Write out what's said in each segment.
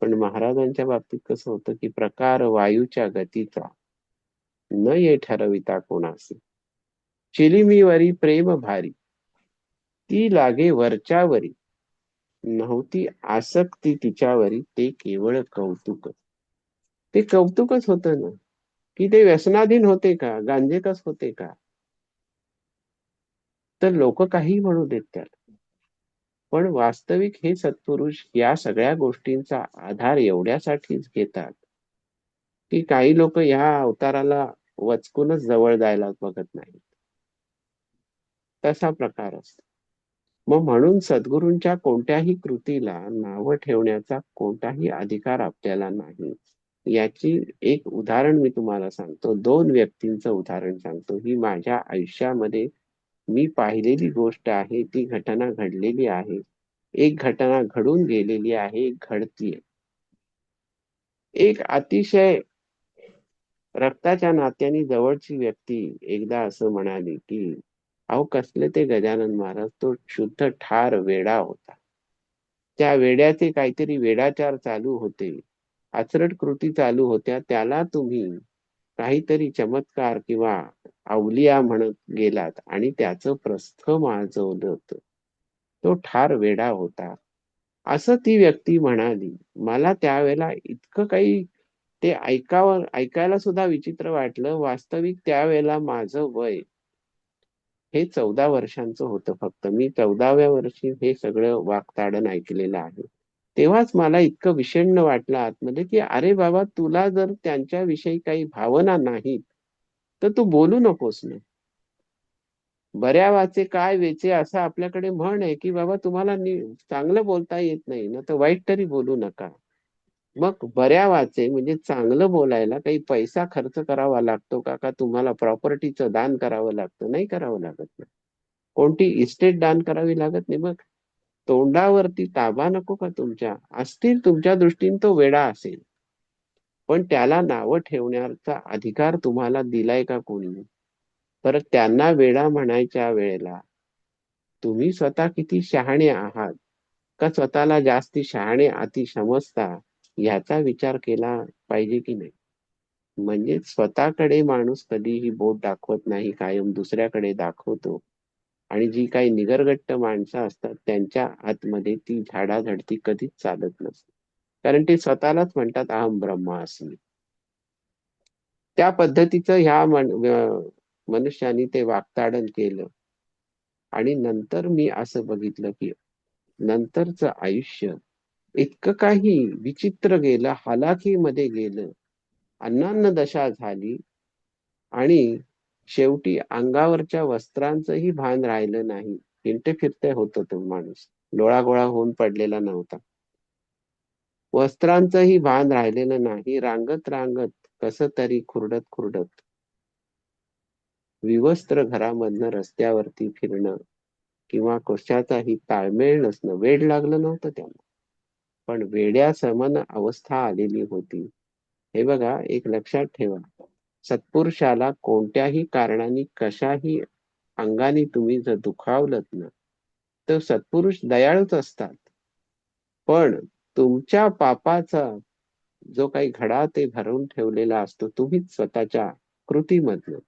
पण महाराजांच्या बाबतीत कसं होतं की प्रकार वायूच्या गतीचा न ये ठरविता कोणासे चिलिमीवरी प्रेम भारी. ती लागे वरच्यावरी. नव्हती आसक्ती तिच्यावरी ते केवळ कौतुक. ते कौतुकच होत ना? की ते व्यसनाधीन होते का? गांजेकस होते का? तर लोक काही म्हणू देत त्याला. पण वास्तविक हे सत्पुरुष या सगळ्या गोष्टींचा आधार एवढ्यासाठीच घेतात. की काही लोक या अवताराला वचकूनच जवळ जायला बघत नाहीत. तसा प्रकार असतो. मग म्हणून सद्गुरूंच्या कोणत्याही कृतीला नावं ठेवण्याचा कोणताही अधिकार आपल्याला नाही. याची एक उदाहरण मी तुम्हाला सांगतो. दोन व्यक्तींचं उदाहरण सांगतो. ही माझ्या आयुष्यामध्ये मी पाहिलेली गोष्ट आहे ती घटना घडलेली आहे. एक घटना घडून गेलेली आहे एक घडतीये. एक अतिशय रक्ताच्या नात्याने जवळची व्यक्ती एकदा असं म्हणाली की अहो कसले ते गजानन महाराज तो शुद्ध ठार वेडा होता. त्या वेड्याचे काहीतरी वेडाचार चालू होते. आचरट कृती चालू होत्या त्याला तुम्ही काहीतरी चमत्कार किंवा अवलिया म्हणत गेलात आणि त्याचं प्रस्थ माजवलं तो ठार वेडा होता. असं ती व्यक्ती म्हणाली. मला त्यावेळेला इतकं काही ते ऐकावं ऐकायला सुद्धा विचित्र वाटलं. वास्तविक त्यावेळेला माझं वय हे चौदा वर्षांचं होतं फक्त. मी चौदाव्या वर्षी हे सगळं वाक्ताडण ऐकलेलं आहे. तेव्हाच मला इतकं विषण्ण वाटलं आतमध्ये की अरे बाबा तुला जर त्यांच्याविषयी काही भावना नाहीत तर तू बोलू नकोस ना. बऱ्या वाचे काय वेचे असं आपल्याकडे म्हण आहे की बाबा तुम्हाला चांगलं बोलता येत नाही ना तर वाईट तरी बोलू नका. मग बऱ्या वाचे म्हणजे चांगलं बोलायला काही पैसा खर्च करावा लागतो का का तुम्हाला प्रॉपर्टीचं दान करावं लागतं? नाही करावं लागत ना. कोणती इस्टेट दान करावी लागत नाही? मग तोंडावरती ताबा नको का तुमच्या? असतील तुमच्या दृष्टीने तो वेडा असेल. पण त्याला नावं ठेवण्याचा अधिकार तुम्हाला दिलाय का कोणी? परत त्यांना वेडा म्हणायच्या वेळेला तुम्ही स्वतः किती शहाणे आहात? का स्वतःला जास्ती शहाणे अति समजता? याचा विचार केला पाहिजे की नाही? म्हणजे स्वतःकडे माणूस कधीही बोट दाखवत नाही कायम दुसऱ्याकडे दाखवतो. आणि जी काही निगरगट्ट माणसं असतात त्यांच्या आतमध्ये ती झाडाझडती कधीच चालत नसते. कारण ते स्वतःलाच म्हणतात अहम ब्रह्मास्मी त्या पद्धतीचं ह्या मनुष्याने ते वागताडन केलं. आणि नंतर मी असं बघितलं की नंतरच आयुष्य इतकं काही विचित्र गेलं हालाकीमध्ये गेलं अन्नान्न दशा झाली आणि शेवटी अंगावरच्या वस्त्रांचंही भान राहिलं नाही. हिंटे फिरते होत तो माणूस. डोळागोळा होऊन पडलेला नव्हता. वस्त्रांचंही भान राहिलेलं नाही. रांगत रांगत कस तरी खुरडत खुरडत. विवस्त्र घरामधनं रस्त्यावरती फिरणं किंवा कशाचाही ताळमेळ नसणं. वेड लागलं नव्हतं त्यांना पण वेड्या समान अवस्था आलेली होती. हे बघा एक लक्षात ठेवा. सत्पुरुषाला कोणत्याही कारणाने कशाही अंगाने तुम्ही जर दुखावलत ना तर सत्पुरुष दयाळूच असतात. पण तुमच्या पापाचा जो काही घडा ते भरून ठेवलेला असतो तुम्हीच स्वतःच्या कृतीमधलं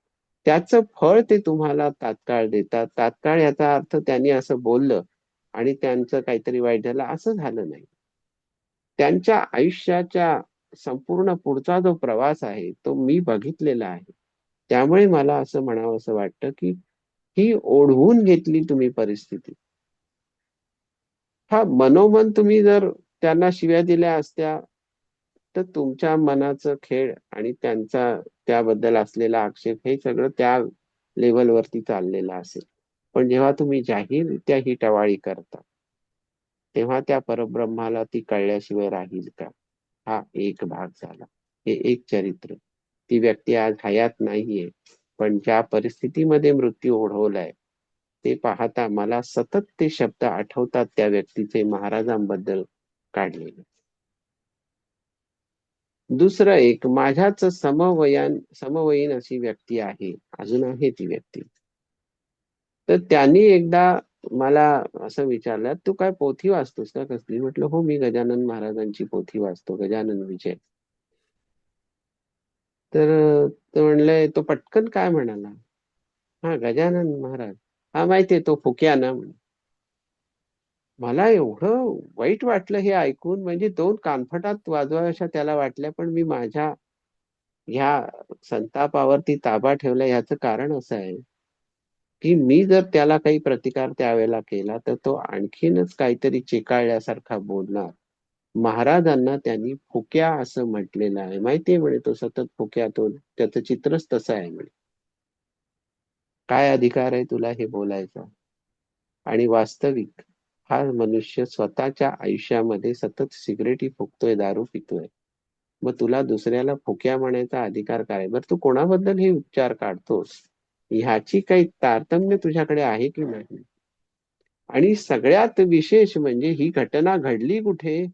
त्याचं फळ ते तुम्हाला तात्काळ देतात. तात्काळ याचा अर्थ त्यांनी असं बोललं आणि त्यांचं काहीतरी वाईट झालं असं झालं नाही. त्यांच्या आयुष्याच्या संपूर्ण पुढचा जो प्रवास आहे तो मी बघितलेला आहे. त्यामुळे मला असं म्हणावं असं वाटतं की ही ओढवून घेतली तुम्ही परिस्थिती. हा मनोमन तुम्ही जर त्यांना शिव्या दिल्या असत्या तर तुमच्या मनाचं खेळ आणि त्यांचा त्याबद्दल असलेला आक्षेप हे सगळं त्या लेवलवरती चाललेलं असेल. पण जेव्हा तुम्ही जाहीररित्या ही टवाळी करता तेव्हा त्या परब्रह्माला ती कळल्याशिवाय राहील का? हा एक भाग झाला. हे एक चरित्र. ती व्यक्ती आज हयात नाहीये पण ज्या परिस्थितीमध्ये मृत्यू ओढवलाय ते पाहता मला सतत ते शब्द आठवतात त्या व्यक्तीचे महाराजांबद्दल काढलेले. दुसरं एक माझ्याच समवयान समवयीन अशी व्यक्ती आहे. अजून आहे ती व्यक्ती. तर त्यांनी एकदा मला असं विचारलं तू काय पोथी वाचतोस का कसली? म्हटलं हो मी गजानन महाराजांची पोथी वाचतो गजानन विजय. तर तो म्हणलंय तो पटकन काय म्हणाला? हा गजानन महाराज. हा माहितीये तो फुक्या ना म्हणे. मला एवढं वाईट वाटलं हे ऐकून म्हणजे दोन कानफटात वाजवाव्याशा त्याला वाटल्या पण मी माझ्या ह्या संतापावरती ताबा ठेवला याचं कारण असं आहे. की मी जर त्याला काही प्रतिकार त्यावेळेला केला तर तो आणखीनच काहीतरी चिकाळल्यासारखा बोलणार. महाराजांना त्यांनी फुक्या असं म्हटलेलं आहे. माहितीये म्हणे तो सतत फुक्या तो त्याचं चित्रच तसं आहे म्हणे. काय अधिकार आहे तुला हे बोलायचा? आणि वास्तविक हा मनुष्य स्वतःच्या आयुष्यामध्ये सतत सिगरेटी फुकतोय दारू पितोय. मग तुला दुसऱ्याला फुक्या म्हणायचा अधिकार काय? बरं तू कोणाबद्दल हे उपचार काढतोस? ह्याची काही तारतम्य तुझ्याकडे आहे की नाही? आणि सगळ्यात विशेष म्हणजे ही घटना घडली कुठे?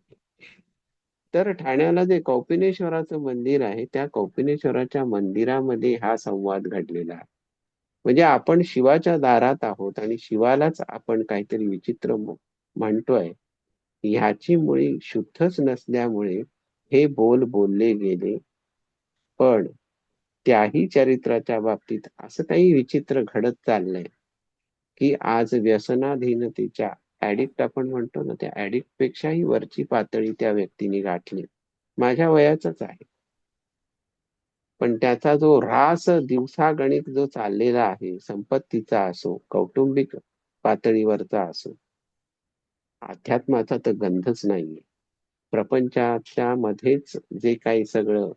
तर ठाण्याला जे कौपिनेश्वराचं मंदिर आहे त्या कौपिनेश्वराच्या मंदिरामध्ये हा संवाद घडलेला आहे. म्हणजे आपण शिवाच्या दारात आहोत आणि शिवालाच आपण काहीतरी विचित्र म्हणतोय. ह्याची मुळी शुद्धच नसल्यामुळे हे बोल बोलले गेले. पण त्याही चरित्राच्या बाबतीत असं काही विचित्र घडत चाललंय की आज व्यसनाधीनतेच्या ऍडिक्ट आपण म्हणतो ना त्या ऍडिक्ट पेक्षाही वरची पातळी त्या व्यक्तीने गाठली. माझ्या वयाचाच आहे. पण त्याचा जो रास दिवसागणिक जो चाललेला आहे संपत्तीचा असो कौटुंबिक पातळीवरचा असो अध्यात्माचा तर गंधच नाहीये. प्रपंचाच्या मध्येच जे काही सगळं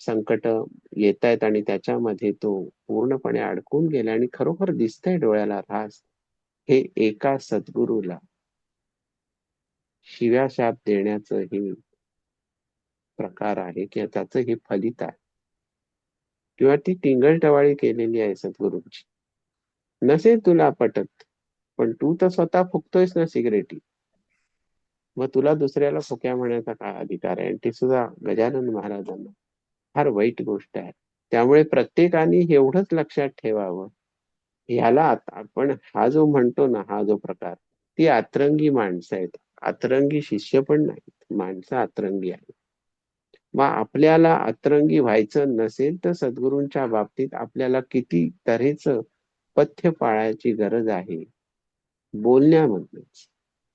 संकट येत आहेत आणि त्याच्यामध्ये तो पूर्णपणे अडकून गेला आणि खरोखर दिसतंय डोळ्याला रास. हे एका सद्गुरूला शिव्याशाप देण्याचं हे प्रकार आहे किंवा त्याचं हे फलित आहे. किंवा ती टिंगल केलेली आहे सद्गुरूंची. नसेल तुला पटत पण तू तर स्वतः फुकतोयस ना सिगरेटी. मग तुला दुसऱ्याला फुक्या म्हणायचा काय अधिकार आहे? आणि ते सुद्धा गजानन महाराजांना फार वाईट गोष्ट आहे. त्यामुळे प्रत्येकाने एवढंच लक्षात ठेवावं. ह्याला आपण हा जो म्हणतो ना हा जो प्रकार ती अतरंगी माणसं आहेत. अतरंगी शिष्य पण नाहीत. माणसं अतरंगी आहेत. मग आपल्याला अतरंगी व्हायचं नसेल तर सद्गुरूंच्या बाबतीत आपल्याला किती तऱ्हेच पथ्य पाळायची गरज आहे? बोलण्यामधनच.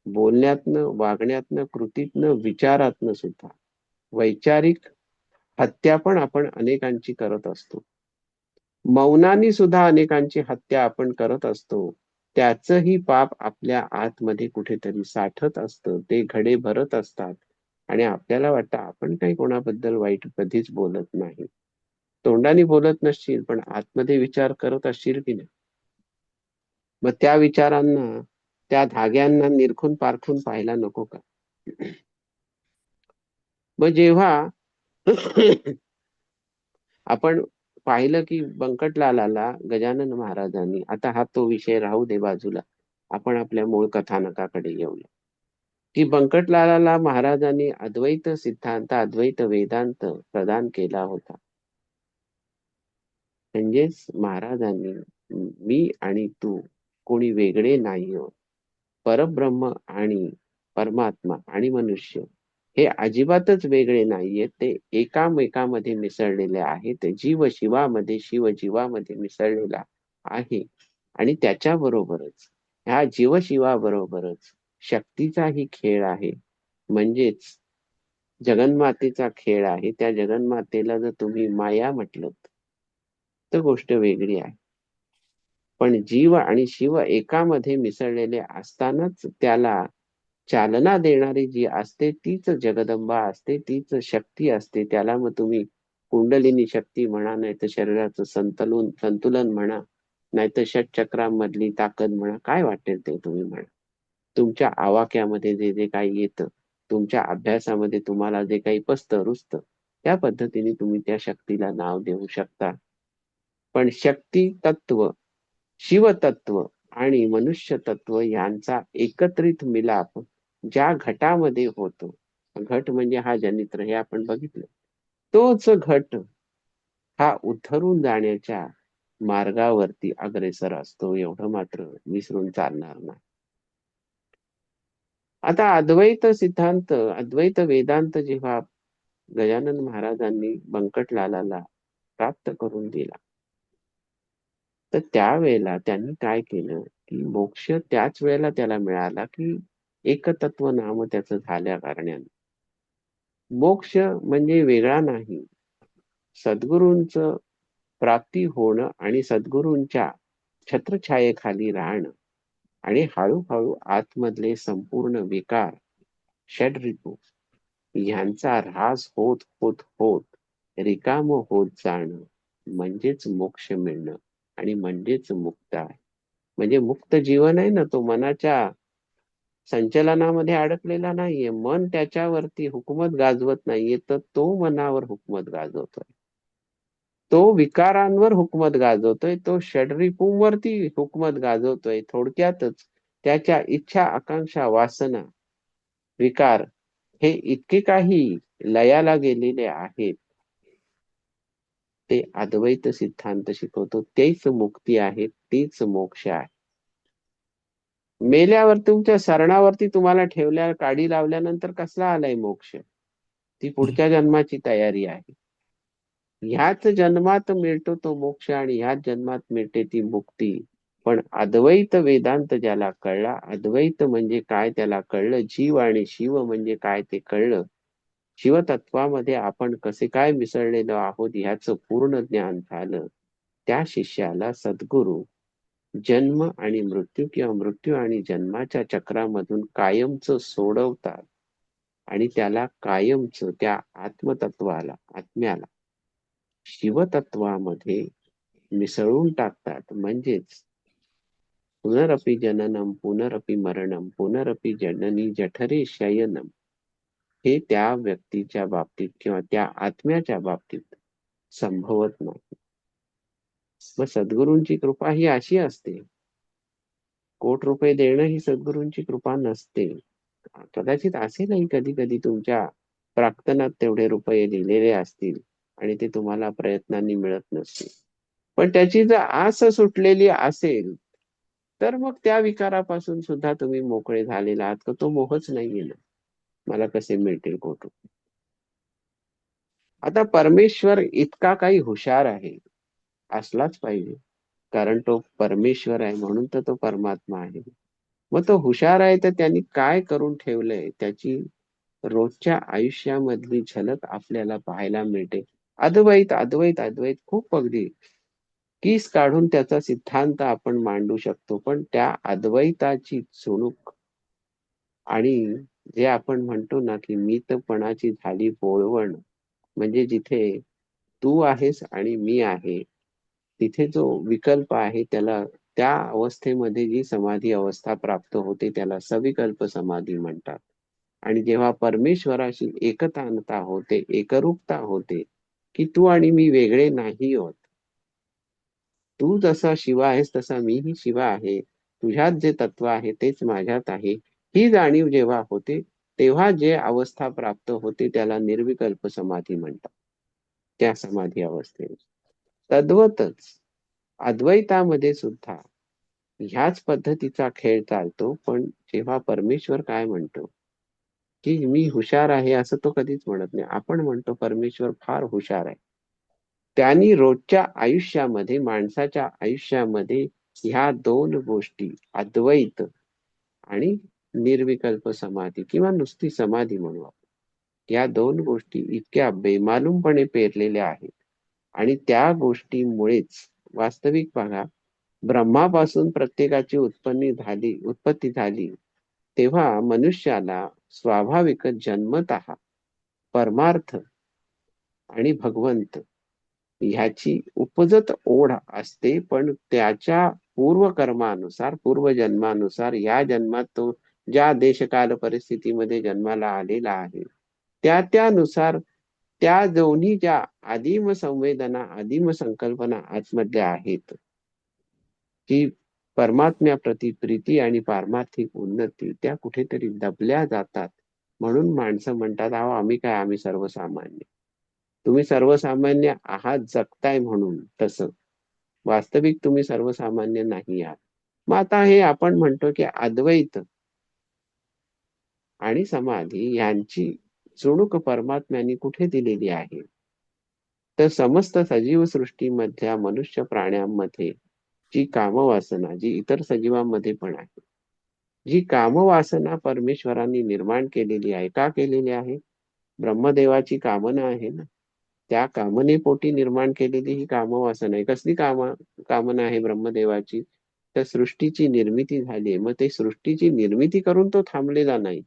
बोलण्यातनं वागण्यातनं कृतीतनं विचारातनं सुद्धा. वैचारिक हत्या पण आपण अनेकांची करत असतो. मौनानी सुद्धा अनेकांची हत्या आपण करत असतो. त्याचही पाप आपल्या आतमध्ये कुठेतरी साठत असतं. ते घडे भरत असतात. आणि आपल्याला वाटतं आपण काही कोणाबद्दल वाईट कधीच बोलत नाही. तोंडाने बोलत नसशील पण आतमध्ये विचार करत असशील की नाही? मग त्या विचारांना त्या धाग्यांना निरखून पारखून पाहायला नको का? मग जेव्हा आपण पाहिलं की बंकटलालाला गजानन महाराजांनी आता हा तो विषय राहू दे बाजूला आपण आपल्या मूळ कथानकाकडे येऊया. की बंकटलालाला महाराजांनी अद्वैत सिद्धांत अद्वैत वेदांत प्रदान केला होता. म्हणजेच महाराजांनी मी आणि तू कोणी वेगळे नाही हो परब्रह्म आणि परमात्मा आणि मनुष्य. हे अजिबातच वेगळे नाहीयेत ते एकामेकामध्ये मिसळलेले आहेत जीव शिवामध्ये शिव जीवामध्ये मिसळलेला आहे. आणि त्याच्याबरोबरच ह्या जीवशिवाबरोबरच शक्तीचाही खेळ आहे. म्हणजेच जगन्मातेचा खेळ आहे. त्या जगन्मातेला जर तुम्ही माया म्हटलं तर गोष्ट वेगळी आहे. पण जीव आणि शिव एकामध्ये मिसळलेले असतानाच त्याला चालना देणारी जी असते तीच जगदंबा असते तीच शक्ती असते. त्याला मग तुम्ही कुंडलिनी शक्ती म्हणा नाही तर शरीराचं संतुलन संतुलन म्हणा नाही तर षटचक्रांमधली ताकद म्हणा काय वाटेल ते तुम्ही म्हणा. तुमच्या आवाक्यामध्ये जे जे काही येतं तुमच्या अभ्यासामध्ये तुम्हाला जे काही पस्त रुचतं त्या पद्धतीने तुम्ही त्या शक्तीला नाव देऊ शकता. पण शक्ती तत्व शिवतत्व आणि मनुष्य तत्व यांचा एकत्रित मिलाप ज्या घटामध्ये होतो घट म्हणजे हा जनित्र हे आपण बघितलं. तोच घट हा उथरून जाण्याच्या मार्गावरती अग्रेसर असतो एवढं मात्र विसरून चालणार नाही. आता अद्वैत सिद्धांत अद्वैत वेदांत जेव्हा गजानन महाराजांनी बंकटलालाला प्राप्त करून दिला तर त्यावेळेला त्यांनी काय केलं की मोक्ष त्याच वेळेला त्याला मिळाला की एकतत्व नाम त्याचं झाल्या कारणाने. मोक्ष म्हणजे वेगळा नाही. सद्गुरूंच प्राप्ती होणं आणि सद्गुरूंच्या छत्रछायेखाली राहणं आणि हळूहळू आतमधले संपूर्ण विकार षडरिपू ह्यांचा ऱ्हास होत होत होत रिकाम होत जाणं म्हणजेच मोक्ष मिळणं आणि म्हणजेच मुक्त आहे. म्हणजे मुक्त जीवन आहे ना तो मनाच्या संचलनामध्ये अडकलेला नाहीये. मन त्याच्यावरती हुकूमत गाजवत नाहीये. तर तो मनावर हुकूमत गाजवतोय. तो विकारांवर हुकूमत गाजवतोय. तो षडरिपूंवरती हुकूमत गाजवतोय. थोडक्यातच त्याच्या इच्छा आकांक्षा वासना विकार हे इतके काही लयाला गेलेले आहेत. ते अद्वैत सिद्धांत शिकवतो. तेच मुक्ती आहे. तीच मोक्ष आहे. मेल्यावर तुमच्या सरणावरती तुम्हाला ठेवल्या काडी लावल्यानंतर कसला आलाय मोक्ष? ती पुढच्या जन्माची तयारी आहे. ह्याच जन्मात मिळतो तो मोक्ष आणि ह्याच जन्मात मिळते ती मुक्ती. पण अद्वैत वेदांत ज्याला कळला अद्वैत म्हणजे काय त्याला कळलं जीव आणि शिव म्हणजे काय ते कळलं. शिवतत्वामध्ये आपण कसे काय मिसळलेलो आहोत ह्याचं पूर्ण ज्ञान झालं. त्या शिष्याला सद्गुरू जन्म आणि मृत्यू किंवा मृत्यू आणि जन्माच्या चक्रामधून कायमच सोडवतात. आणि त्याला कायमच त्या आत्मतत्वाला आत्म्याला शिवतत्वामध्ये मिसळून टाकतात. म्हणजेच पुनरपी जननम पुनरपी मरणम पुनरपी जननी जठरे शयनम हे त्या व्यक्तीच्या बाबतीत किंवा त्या आत्म्याच्या बाबतीत संभवत नाही. मग सद्गुरूंची कृपा ही अशी असते. कोट रुपये देणं ही सद्गुरूंची कृपा नसते. कदाचित असेलही कधी कधी तुमच्या प्राक्तनात तेवढे रुपये दिलेले असतील आणि ते तुम्हाला प्रयत्नांनी मिळत नसतील. पण त्याची जर आस सुटलेली असेल तर मग त्या विकारापासून सुद्धा तुम्ही मोकळे झालेला आहात का तो मोहच नाहीये ना. मला कसे मिळतील कोट रुपये? आता परमेश्वर इतका काही हुशार आहे. असलाच पाहिजे. कारण तो परमेश्वर आहे म्हणून तर तो परमात्मा आहे. मग तो हुशार आहे तर त्यांनी काय करून ठेवलंय? त्याची रोजच्या आयुष्यामधली झलक आपल्याला पाहायला मिळते. अद्वैत अद्वैत अद्वैत खूप अगदी किस काढून त्याचा सिद्धांत आपण मांडू शकतो. पण त्या अद्वैताची चुणूक आणि जे आपण म्हणतो ना की मितपणाची झाली बोळवण म्हणजे जिथे तू आहेस आणि मी आहे तिथे जो विकल्प आहे त्याला त्या अवस्थेमध्ये जी समाधी अवस्था प्राप्त होते त्याला सविकल्प समाधी म्हणतात. आणि जेव्हा परमेश्वराशी एकतानता होते एकरूपता होते की तू आणि मी वेगळे नाही होत. तू जसा शिवा आहेस तसा मीही शिवा आहे. तुझ्यात जे तत्व आहे तेच माझ्यात आहे. ही जाणीव जेव्हा होते तेव्हा जे अवस्था प्राप्त होते त्याला निर्विकल्प समाधी म्हणतात. त्या समाधी अवस्थेत तद्वतच अद्वैतामध्ये सुद्धा ह्याच पद्धतीचा खेळ चालतो पण जेव्हा परमेश्वर काय म्हणतो? की मी हुशार आहे असं तो कधीच म्हणत नाही. आपण म्हणतो परमेश्वर फार हुशार आहे. त्यांनी रोजच्या आयुष्यामध्ये माणसाच्या आयुष्यामध्ये ह्या दोन गोष्टी अद्वैत आणि निर्विकल्प समाधी किंवा नुसती समाधी म्हणू आपण या दोन गोष्टी इतक्या बेमालूमपणे पेरलेल्या आहेत. आणि त्या गोष्टीमुळेच वास्तविक बघा ब्रह्मापासून प्रत्येकाची उत्पन्न झाली उत्पत्ती झाली तेव्हा मनुष्याला स्वाभाविक जन्मत परमार्थ आणि भगवंत ह्याची उपजत ओढ असते पण त्याच्या पूर्वकर्मानुसार पूर्वजन्मानुसार या जन्मात तो ज्या देशकाल परिस्थितीमध्ये जन्माला आलेला आहे त्या त्यानुसार त्या दोन्ही ज्या आदिम संवेदना आदिम संकल्पना आतमधल्या आहेत की परमात्म्याप्रती प्रीती आणि पारमार्थिक उन्नती त्या कुठेतरी दबल्या जातात म्हणून माणसं म्हणतात अहो आम्ही काय? आम्ही सर्वसामान्य. तुम्ही सर्वसामान्य आहात जगताय म्हणून तसं. वास्तविक तुम्ही सर्वसामान्य नाही आहात. मग आता हे आपण म्हणतो की अद्वैत आणि समाधी यांची चुणूक परमात्म्याने कुठे दिलेली आहे. तर समस्त सजीव सृष्टीमधल्या मनुष्य प्राण्यांमध्ये जी कामवासना जी इतर सजीवांमध्ये पण आहे. जी कामवासना परमेश्वरांनी निर्माण केलेली आहे. का केलेली आहे? ब्रह्मदेवाची कामना आहे ना. त्या कामनेपोटी निर्माण केलेली ही कामवासना आहे. कसली काम कामना आहे ब्रह्मदेवाची? तर सृष्टीची निर्मिती झाली मग ते सृष्टीची निर्मिती करून तो थांबलेला नाही.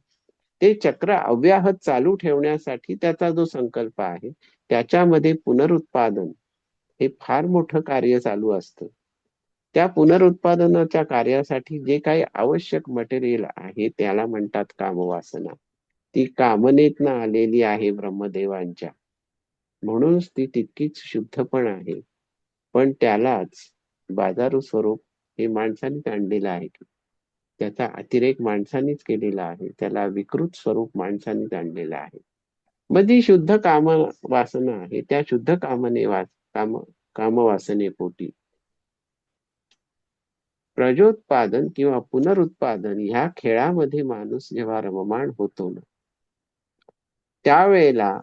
ते चक्र अव्याहत चालू ठेवण्यासाठी त्याचा जो संकल्प आहे त्याच्यामध्ये पुनरुत्पादन हे फार मोठं कार्य चालू असतं. त्या पुनरुत्पादनाच्या कार्यासाठी जे काही आवश्यक मटेरियल आहे त्याला म्हणतात कामवासना. ती कामनेतनं आलेली आहे ब्रह्मदेवांच्या. म्हणूनच ती तितकीच शुद्ध पण आहे. पण त्यालाच बाजारू स्वरूप हे माणसाने आणलेलं आहे. त्याचा अतिरेक माणसानेच केलेला आहे. त्याला विकृत स्वरूप माणसानेच आणलेलं आहे. मग जी शुद्ध काम वासना आहे. त्या शुद्ध कामने वास काम कामवासनेपोटी प्रजोत्पादन किंवा पुनरुत्पादन ह्या खेळामध्ये माणूस जेव्हा रममाण होतो ना त्यावेळेला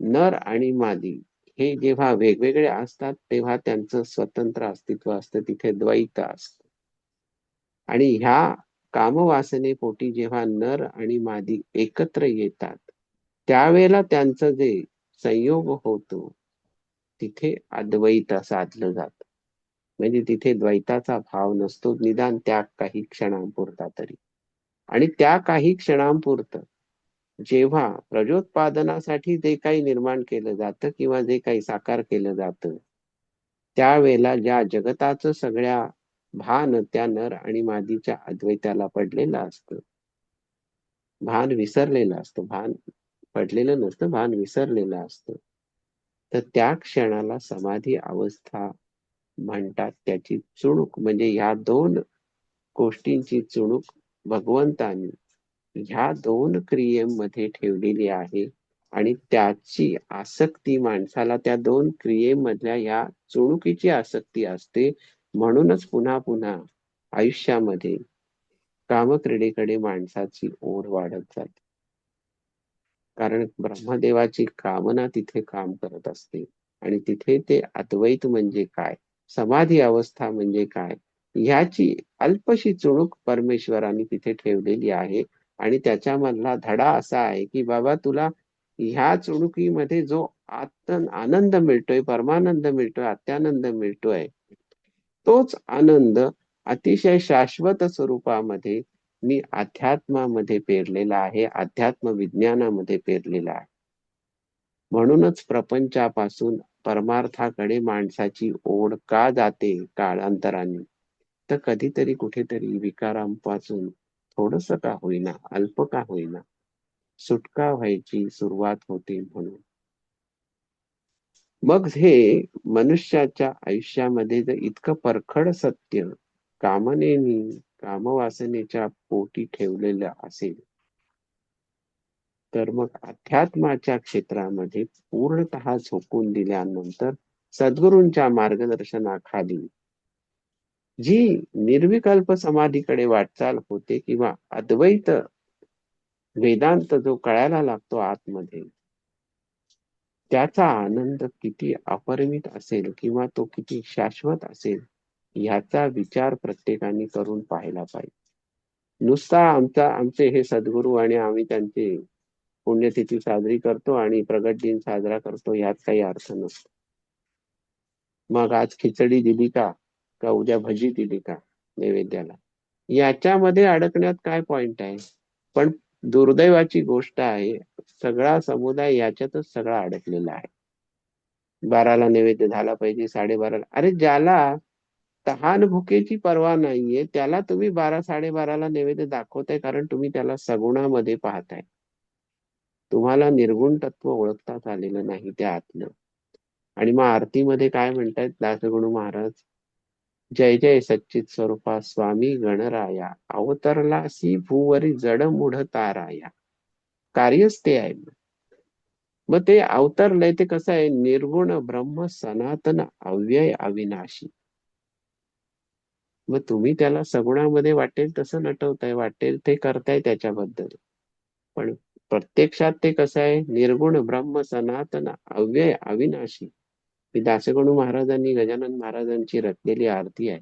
नर आणि मादी हे जेव्हा वेगवेगळे असतात तेव्हा त्यांचं स्वतंत्र अस्तित्व असतं. तिथे द्वैत असत. आणि ह्या कामवासनेपोटी जेव्हा नर आणि मादी एकत्र येतात त्यावेळेला त्यांचं जे संयोग होतो तिथे अद्वैत साधलं जात. म्हणजे तिथे द्वैताचा भाव नसतो निदान त्या काही क्षणांपुरता तरी. आणि त्या काही क्षणांपुरतं जेव्हा प्रजोत्पादनासाठी जे काही निर्माण केलं जातं किंवा जे काही साकार केलं जातं त्यावेळेला ज्या जगताचं सगळ्या भान त्या नर आणि मादीच्या अद्वैताला पडलेलं असतं. भान विसरलेलं असतं. भान पडलेलं नसतं भान विसरलेलं असतं. तर त्या क्षणाला समाधी अवस्था म्हणतात त्याची चुणूक. म्हणजे ह्या दोन गोष्टींची चुणूक भगवंतानी ह्या दोन क्रियेमध्ये ठेवलेली आहे आणि त्याची आसक्ती माणसाला त्या दोन क्रियेमधल्या या चुणुकीची आसक्ती असते. म्हणूनच पुन्हा पुन्हा आयुष्यामध्ये कामक्रीडेकडे माणसाची ओढ वाढत जाते. कारण ब्रह्मदेवाची कामना तिथे काम करत असते आणि तिथे ते अद्वैत म्हणजे काय समाधी अवस्था म्हणजे काय ह्याची अल्पशी चुणूक परमेश्वराने तिथे ठेवलेली आहे आणि त्याच्यामधला धडा असा आहे की बाबा तुला ह्या चुणुकीमध्ये जो आत आनंद मिळतोय परमानंद मिळतोय अत्यानंद मिळतोय तोच आनंद अतिशय शाश्वत स्वरूपामध्ये मी अध्यात्मामध्ये पेरलेला आहे अध्यात्म विज्ञानामध्ये पेरलेला आहे. म्हणूनच प्रपंचापासून परमार्थाकडे माणसाची ओढ का जाते काळांतराने तर कधीतरी कुठेतरी विकारांपासून थोडस का होईना अल्प का होईना सुटका व्हायची सुरुवात होते म्हणून. मग हे मनुष्याच्या आयुष्यामध्ये जर इतकं परखड सत्य कामनेनी कामवासनेच्या पोटी ठेवलेलं असेल तर मग अध्यात्माच्या क्षेत्रामध्ये पूर्णत झोकून दिल्यानंतर सद्गुरूंच्या मार्गदर्शनाखाली जी निर्विकल्प समाधीकडे वाटचाल होते किंवा अद्वैत वेदांत जो कळायला लागतो आतमध्ये त्याचा आनंद किती अपरिमित असेल किंवा तो किती शाश्वत असेल याचा विचार प्रत्येकाने करून पाहायला पाहिजे. नुसता आमचा आमचे हे सद्गुरू आणि आम्ही त्यांचे पुण्यतिथी साजरी करतो आणि प्रगट दिन साजरा करतो यात काही अर्थ नसतो. मग आज खिचडी दिली का? का उद्या भजी दिली का नैवेद्याला? याच्यामध्ये अडकण्यात काय पॉइंट आहे? पण दुर्दैवाची गोष्ट आहे सगळा समुदाय याच्यातच सगळा अडकलेला आहे. बाराला नैवेद्य झाला पाहिजे साडेबाराला. अरे ज्याला तहान भुकेची पर्वा नाहीये त्याला तुम्ही बारा साडेबाराला नैवेद्य दाखवताय कारण तुम्ही त्याला सगुणामध्ये पाहताय. तुम्हाला निर्गुण तत्व ओळखताच आलेलं नाही त्या आतलं आणि मग आरतीमध्ये काय म्हणतायत दासगुणू महाराज? जय जय सच्चित स्वरूपा स्वामी गणराया अवतरलासी भूवरी जड मुढ ताराया कार्यच ते आहे. मग ते अवतरलंय ते कसं आहे? निर्गुण ब्रह्म सनातन अव्यय अविनाशी. मग तुम्ही त्याला सगुणामध्ये वाटेल तसं नटवताय. वाटेल ते करताय त्याच्याबद्दल. पण प्रत्यक्षात ते कसं आहे? निर्गुण ब्रह्म सनातन अव्यय अविनाशी. ही दासगणू महाराजांनी गजानन महाराजांची रचलेली आरती आहे.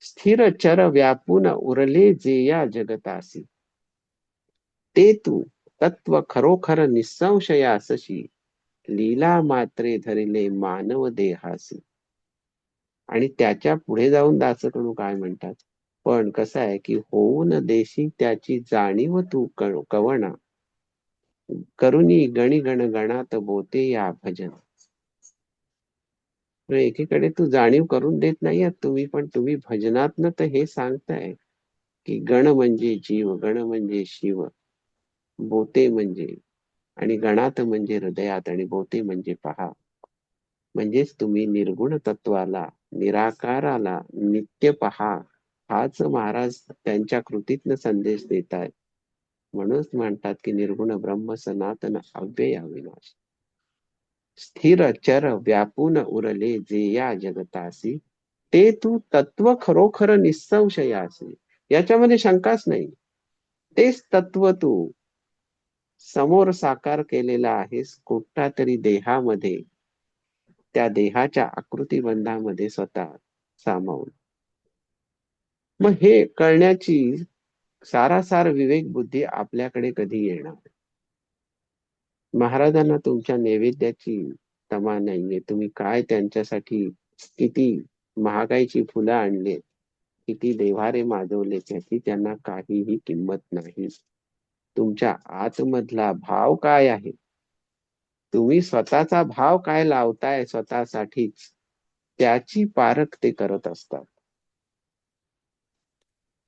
स्थिर चर व्यापून उरले जे या जगतासी. ते तू तत्व खरोखर निसंशयासशी लीला मात्रे धरिले मानव देहासी. आणि त्याच्या पुढे जाऊन दासकडू काय म्हणतात? पण कसं आहे की होऊन देशी त्याची जाणीव तू क- कवना करुणी गणी गण गणात बोते या भजन. एकीकडे तू जाणीव करून देत नाही तुम्ही पण तुम्ही भजनातन तर हे सांगताय की गण म्हणजे जीव गण म्हणजे शिव. बोते म्हणजे आणि गणात म्हणजे हृदयात आणि बोते म्हणजे पहा. म्हणजेच तुम्ही निर्गुण तत्वाला निराकाराला नित्य पहा. हाच महाराज त्यांच्या कृतीतनं संदेश देत आहेत म्हणूनच म्हणतात की निर्गुण ब्रह्म सनातन अव्यय अविनाश स्थिर चर व्यापून उरले जे या जगतासी ते तू तत्व खरोखर निसंशयासी. याच्यामध्ये शंकाच नाही. तेच तत्व तू समोर साकार केलेला आहेस कुठला तरी देहामध्ये. त्या देहाच्या आकृतीबंधामध्ये स्वतः सामावून. मग हे कळण्याची सारासार विवेक बुद्धी आपल्याकडे कधी येणार? महाराजांना तुमच्या नैवेद्याची तमा नाहीये. तुम्ही काय त्यांच्यासाठी किती महागाईची फुलं आणले किती देव्हारे माजवले त्याची त्यांना काहीही किंमत नाही. तुमच्या आतमधला भाव काय आहे? तुम्ही स्वतःचा भाव काय लावताय स्वतःसाठीच त्याची पारख ते करत असतात.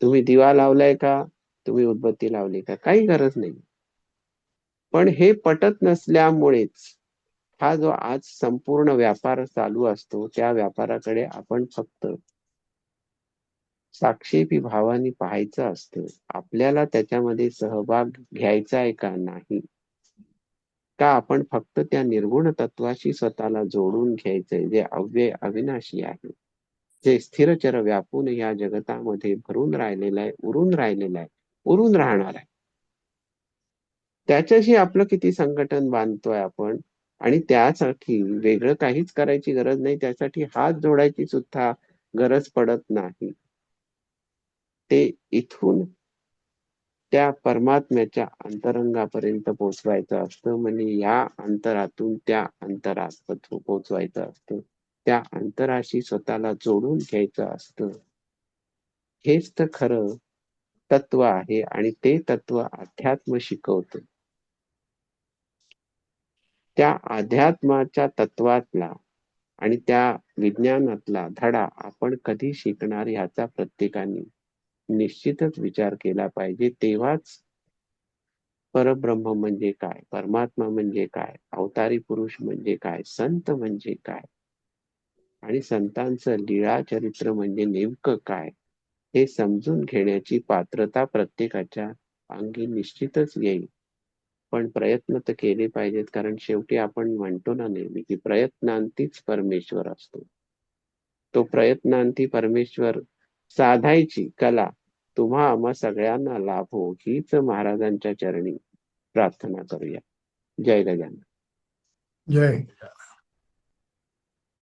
तुम्ही दिवा लावलाय का? तुम्ही उदबत्ती लावली का? काही गरज नाही. पण हे पटत नसल्यामुळेच हा जो आज संपूर्ण व्यापार चालू असतो त्या व्यापाराकडे आपण फक्त साक्षेपी भावाने पाहायचं असतं. आपल्याला त्याच्यामध्ये सहभाग घ्यायचा आहे का नाही? का आपण फक्त त्या निर्गुण तत्वाशी स्वतःला जोडून घ्यायचंय जे अव्यय अविनाशी आहे? जे स्थिरचर व्यापून या जगतामध्ये भरून राहिलेलं आहे उरून राहिलेलं आहे उरून राहणार आहे. त्याच्याशी आपलं किती संघटन बांधतोय आपण? आणि त्यासाठी वेगळं काहीच करायची गरज नाही त्यासाठी हात जोडायची सुद्धा गरज पडत नाही. ते इथून त्या परमात्म्याच्या अंतरंगापर्यंत पोचवायचं असतं. म्हणजे या अंतरातून त्या अंतरात पोचवायचं असतं. त्या अंतराशी स्वतःला जोडून घ्यायचं असतं. हेच तर खरं तत्व आहे आणि ते तत्व अध्यात्म शिकवतं. त्या अध्यात्माच्या तत्वातला आणि त्या विज्ञानातला धडा आपण कधी शिकणार याचा प्रत्येकाने निश्चितच विचार केला पाहिजे. तेव्हाच परब्रह्म म्हणजे काय? परमात्मा म्हणजे काय? अवतारी पुरुष म्हणजे काय? संत म्हणजे काय? आणि संतांचं लीळा चरित्र म्हणजे नेमकं काय? हे समजून घेण्याची पात्रता प्रत्येकाच्या अंगी निश्चितच येईल. पण प्रयत्न तर केले पाहिजेत कारण शेवटी आपण म्हणतो ना नेहमी की प्रयत्नांतीच परमेश्वर असतो. तो प्रयत्नांती परमेश्वर साधायची कला. तुम्हा आम्हा सगळ्यांना लाभ. हो हीच महाराजांच्या चरणी प्रार्थना करूया. जय गजानन. जय